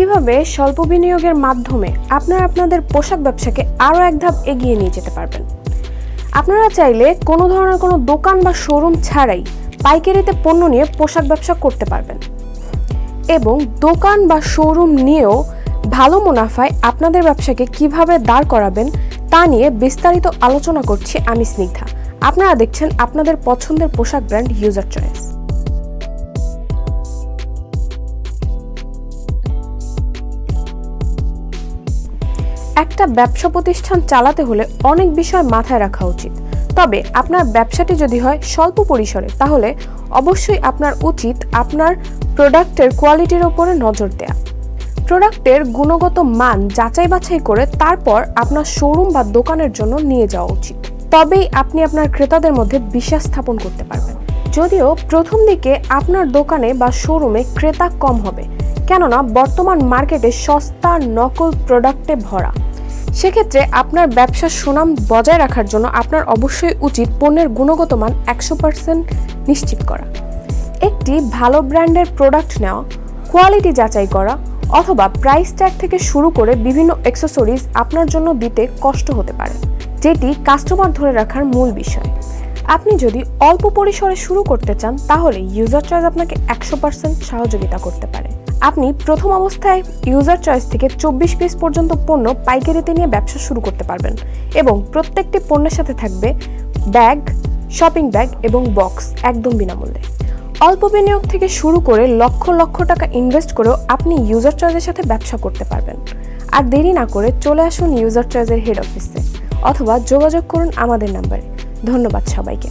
কীভাবে স্বল্প বিনিয়োগের মাধ্যমে আপনারা আপনাদের পোশাক ব্যবসাকে আরও এক ধাপ এগিয়ে নিয়ে যেতে পারবেন? আপনারা চাইলে কোনো ধরনের কোনো দোকান বা শোরুম ছাড়াই পাইকারিতে পণ্য নিয়ে পোশাক ব্যবসা করতে পারবেন। এবং দোকান বা শোরুম নিয়েও ভালো মুনাফায় আপনাদের ব্যবসাকে কীভাবে দাঁড় করাবেন তা নিয়ে বিস্তারিত আলোচনা করছি আমি স্নিগ্ধা। আপনারা দেখছেন আপনাদের পছন্দের পোশাক ব্র্যান্ড ইউজার চয়েস। একটা ব্যবসা প্রতিষ্ঠান চালাতে হলে অনেক বিষয় মাথায় রাখা উচিত। তবে আপনার ব্যবসাটি যদি হয় স্বল্প পরিসরে, তাহলে অবশ্যই আপনার উচিত আপনার প্রোডাক্টের কোয়ালিটির ওপরে নজর দেয়া। প্রোডাক্টের গুণগত মান যাচাই বাছাই করে তারপর আপনার শোরুম বা দোকানের জন্য নিয়ে যাওয়া উচিত। তবেই আপনি আপনার ক্রেতাদের মধ্যে বিশ্বাস স্থাপন করতে পারবেন। যদিও প্রথম দিকে আপনার দোকানে বা শোরুমে ক্রেতা কম হবে, কেননা বর্তমান মার্কেটে সস্তা নকল প্রোডাক্টে ভরা। সেক্ষেত্রে আপনার ব্যবসার সুনাম বজায় রাখার জন্য আপনার অবশ্যই উচিত পণ্যের গুণগত মান একশো পার্সেন্ট নিশ্চিত করা। একটি ভালো ব্র্যান্ডের প্রোডাক্ট নেওয়া কোয়ালিটি যাচাই করা অথবা প্রাইস ট্যাগ থেকে শুরু করে বিভিন্ন অ্যাক্সেসরিজ আপনার জন্য দিতে কষ্ট হতে পারে, যেটি কাস্টমার ধরে রাখার মূল বিষয়। আপনি যদি অল্প পরিসরে শুরু করতে চান, তাহলে ইউজার চয়েস আপনাকে একশো পার্সেন্ট সহযোগিতা করতে পারে। আপনি প্রথম অবস্থায় ইউজার চয়েস থেকে চব্বিশ পিস পর্যন্ত পণ্য পাইকারিতে নিয়ে ব্যবসা শুরু করতে পারবেন এবং প্রত্যেকটি পণ্যের সাথে থাকবে ব্যাগ শপিং ব্যাগ এবং বক্স একদম বিনামূল্যে। অল্প বিনিয়োগ থেকে শুরু করে লক্ষ লক্ষ টাকা ইনভেস্ট করেও আপনি ইউজার চয়েসের সাথে ব্যবসা করতে পারবেন। আর দেরি না করে চলে আসুন ইউজার চয়েসের হেড অফিসে অথবা যোগাযোগ করুন আমাদের নাম্বারে ধন্যবাদ সবাইকে।